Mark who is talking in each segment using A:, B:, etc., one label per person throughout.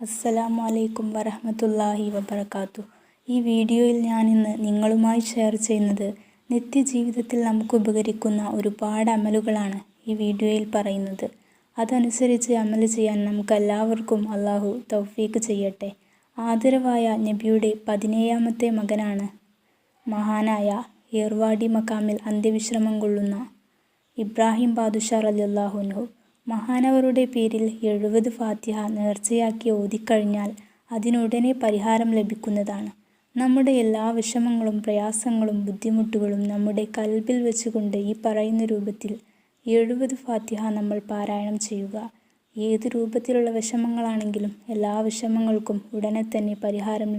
A: അസ്സലാമു അലൈക്കും വറഹ്മത്തുള്ളാഹി വബർക്കാത്തു ഈ വീഡിയോയിൽ ഞാനിന്ന് നിങ്ങളുമായി ഷെയർ ചെയ്യുന്നത് നിത്യജീവിതത്തിൽ നമുക്ക് ഉപകരിക്കുന്ന ഒരുപാട് അമലുകളാണ് ഈ വീഡിയോയിൽ പറയുന്നത്. അതനുസരിച്ച് അമൽ ചെയ്യാൻ നമുക്കെല്ലാവർക്കും അള്ളാഹു തൗഫീക്ക് ചെയ്യട്ടെ. ആദരവായ നബിയുടെ പതിനേഴാമത്തെ മകനാണ് മഹാനായ ഏർവാടി മക്കാമിൽ അന്ത്യവിശ്രമം കൊള്ളുന്ന ഇബ്രാഹിം ബാദുഷാർ അലി അൻഹു. മഹാനവരുടെ പേരിൽ എഴുപത് ഫാത്തിഹ നേർച്ചയാക്കി ഓതിക്കഴിഞ്ഞാൽ അതിനുടനെ പരിഹാരം ലഭിക്കുന്നതാണ്. നമ്മുടെ എല്ലാ വിഷമങ്ങളും പ്രയാസങ്ങളും ബുദ്ധിമുട്ടുകളും നമ്മുടെ കൽബിൽ വെച്ചുകൊണ്ട് ഈ പറയുന്ന രൂപത്തിൽ എഴുപത് ഫാത്തിഹ നമ്മൾ പാരായണം ചെയ്യുക. ഏത് രൂപത്തിലുള്ള വിഷമങ്ങളാണെങ്കിലും എല്ലാ വിഷമങ്ങൾക്കും ഉടനെ തന്നെ പരിഹാരം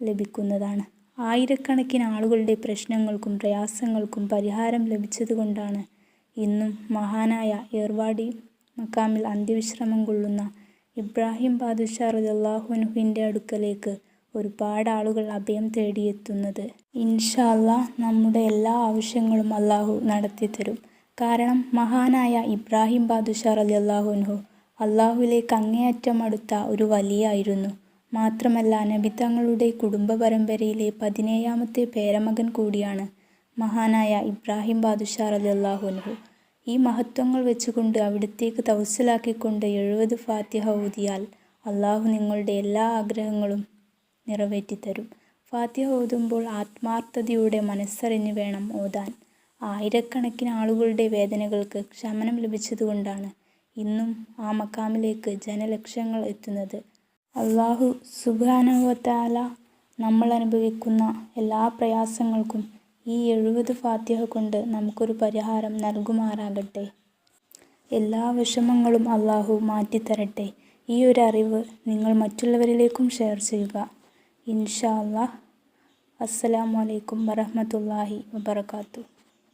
A: ലഭിക്കുന്നതാണ്. ആയിരക്കണക്കിന് ആളുകളുടെ പ്രശ്നങ്ങൾക്കും പ്രയാസങ്ങൾക്കും പരിഹാരം ലഭിച്ചതുകൊണ്ടാണ് ഇന്നും മഹാനായ ഏർവാടി മക്കാമിൽ അന്ത്യവിശ്രമം കൊള്ളുന്ന ഇബ്രാഹിം ബാദുഷാ റളിയല്ലാഹുവിന്റെ അടുക്കലേക്ക് ഒരുപാട് ആളുകൾ അഭയം തേടിയെത്തുന്നത്. ഇൻഷാ അല്ലാ നമ്മുടെ എല്ലാ ആവശ്യങ്ങളും അള്ളാഹു നടത്തിത്തരും. കാരണം മഹാനായ ഇബ്രാഹിം ബാദുഷാ റളിയല്ലാഹുൻഹു അള്ളാഹുവിലേക്ക് അങ്ങേയറ്റം അടുത്ത ഒരു വലിയായിരുന്നു. മാത്രമല്ല നബി തങ്ങളുടെ കുടുംബ പരമ്പരയിലെ പതിനേഴാമത്തെ പേരമകൻ കൂടിയാണ് മഹാനായ ഇബ്രാഹിം ബാദുഷാ റളിയല്ലാഹുൻഹു ഈ മഹത്വങ്ങൾ വെച്ചുകൊണ്ട് അവിടത്തേക്ക് തവസ്സിലാക്കിക്കൊണ്ട് എഴുപത് ഫാത്തിഹ ഓതിയാൽ അള്ളാഹു നിങ്ങളുടെ എല്ലാ ആഗ്രഹങ്ങളും നിറവേറ്റിത്തരും. ഫാത്തിഹ ഓതുമ്പോൾ ആത്മാർത്ഥതയുടെ മനസ്സറിഞ്ഞ് വേണം ഓതാൻ. ആയിരക്കണക്കിന് ആളുകളുടെ വേദനകൾക്ക് ശമനം ലഭിച്ചതുകൊണ്ടാണ് ഇന്നും ആ മക്കാമിലേക്ക് ജനലക്ഷങ്ങൾ എത്തുന്നത്. അള്ളാഹു സുബാനുവത്താല നമ്മൾ അനുഭവിക്കുന്ന എല്ലാ പ്രയാസങ്ങൾക്കും ഈ എഴുപത് ഫാത്തിഹ കൊണ്ട് നമുക്കൊരു പരിഹാരം നൽകുമാറാകട്ടെ. എല്ലാ വിഷമങ്ങളും അള്ളാഹു മാറ്റിത്തരട്ടെ. ഈ ഒരു അറിവ് നിങ്ങൾ മറ്റുള്ളവരിലേക്കും ഷെയർ ചെയ്യുക. ഇൻഷാ അല്ലാ അസ്സലാമു അലൈക്കും വറഹ്മത്തുള്ളാഹി വബറകാതുഹു.